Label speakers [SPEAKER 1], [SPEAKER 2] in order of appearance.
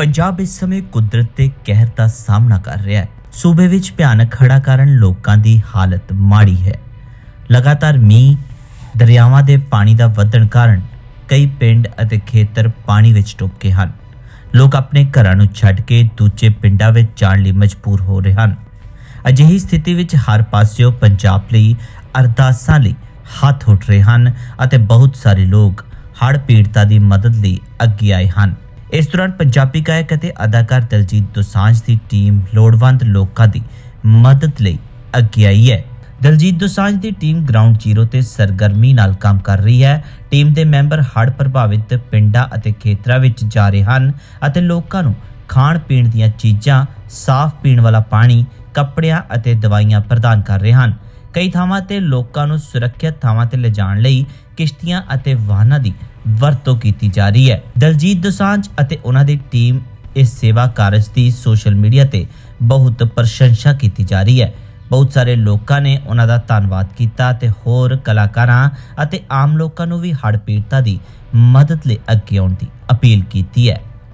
[SPEAKER 1] ਪੰਜਾਬ ਇਸ ਸਮੇਂ ਕੁਦਰਤ ਦੇ ਕਹਿਰ ਦਾ ਸਾਹਮਣਾ ਕਰ ਰਿਹਾ ਹੈ। ਸੂਬੇ ਵਿੱਚ ਭਿਆਨਕ ਹੜ੍ਹਾਂ ਕਾਰਨ ਲੋਕਾਂ ਦੀ ਹਾਲਤ ਮਾੜੀ ਹੈ। ਲਗਾਤਾਰ ਮੀਂਹ, ਦਰਿਆਵਾਂ ਦੇ ਪਾਣੀ ਦਾ ਵਧਣ ਕਾਰਨ ਕਈ ਪਿੰਡ ਅਤੇ ਖੇਤਰ ਪਾਣੀ ਵਿੱਚ ਡੁੱਬ ਗਏ ਹਨ। ਲੋਕ ਆਪਣੇ ਘਰਾਂ ਨੂੰ ਛੱਡ ਕੇ ਦੂਜੇ ਪਿੰਡਾਂ ਵਿੱਚ ਜਾਣ ਲਈ ਮਜਬੂਰ ਹੋ ਰਹੇ ਹਨ। ਅਜਿਹੀ ਸਥਿਤੀ ਵਿੱਚ ਹਰ ਪਾਸਿਓਂ ਪੰਜਾਬ ਲਈ ਅਰਦਾਸਾਂ ਲਈ ਹੱਥ ਉੱਠ ਰਹੇ ਹਨ ਅਤੇ ਬਹੁਤ ਸਾਰੇ ਲੋਕ ਹੜ੍ਹ ਪੀੜਤਾਂ ਦੀ ਮਦਦ ਲਈ ਅੱਗੇ ਆਏ ਹਨ। ਇਸ ਦੌਰਾਨ ਪੰਜਾਬੀ ਗਾਇਕ ਅਤੇ ਅਦਾਕਾਰ ਦਲਜੀਤ ਦੋਸਾਂਝ ਦੀ ਟੀਮ ਲੋੜਵੰਦ ਲੋਕਾਂ ਦੀ ਮਦਦ ਲਈ ਅੱਗੇ ਆਈ ਹੈ। ਦਲਜੀਤ ਦੋਸਾਂਝ ਦੀ ਟੀਮ ਗਰਾਊਂਡ ਜ਼ੀਰੋ ਤੇ ਸਰਗਰਮੀ ਨਾਲ ਕੰਮ ਕਰ ਰਹੀ ਹੈ। ਟੀਮ ਦੇ ਮੈਂਬਰ ਹੜ੍ਹ ਪ੍ਰਭਾਵਿਤ ਪਿੰਡਾਂ ਅਤੇ ਖੇਤਰਾਂ ਵਿੱਚ ਜਾ ਰਹੇ ਹਨ ਅਤੇ ਲੋਕਾਂ ਨੂੰ ਖਾਣ ਪੀਣ ਦੀਆਂ ਚੀਜ਼ਾਂ, ਸਾਫ਼ ਪੀਣ ਵਾਲਾ ਪਾਣੀ, ਕੱਪੜਿਆਂ ਅਤੇ ਦਵਾਈਆਂ ਪ੍ਰਦਾਨ ਕਰ ਰਹੇ ਹਨ। ਕਈ ਥਾਵਾਂ ਤੇ ਲੋਕਾਂ ਨੂੰ ਸੁਰੱਖਿਅਤ ਥਾਵਾਂ ਤੇ ਲਿਜਾਣ ਲਈ ਕਿਸ਼ਤੀਆਂ ਅਤੇ ਵਾਹਨਾਂ ਦੀ ਵਰਤੋਂ ਕੀਤੀ ਜਾ ਰਹੀ ਹੈ। ਦਲਜੀਤ ਦੋਸਾਂਝ ਅਤੇ ਉਹਨਾਂ ਦੀ ਟੀਮ ਇਸ ਸੇਵਾ ਕਾਰਜ ਦੀ ਸੋਸ਼ਲ ਮੀਡੀਆ ਤੇ ਬਹੁਤ ਪ੍ਰਸ਼ੰਸਾ ਕੀਤੀ ਜਾ ਰਹੀ ਹੈ। ਬਹੁਤ ਸਾਰੇ ਲੋਕਾਂ ਨੇ ਉਹਨਾਂ ਦਾ ਧੰਨਵਾਦ ਕੀਤਾ ਤੇ ਹੋਰ ਕਲਾਕਾਰਾਂ ਅਤੇ ਆਮ ਲੋਕਾਂ ਨੂੰ ਵੀ ਹੜ੍ਹ ਪੀੜਤਾਂ ਦੀ ਮਦਦ ਲਈ ਅੱਗੇ ਆਉਣ ਦੀ ਅਪੀਲ ਕੀਤੀ ਹੈ।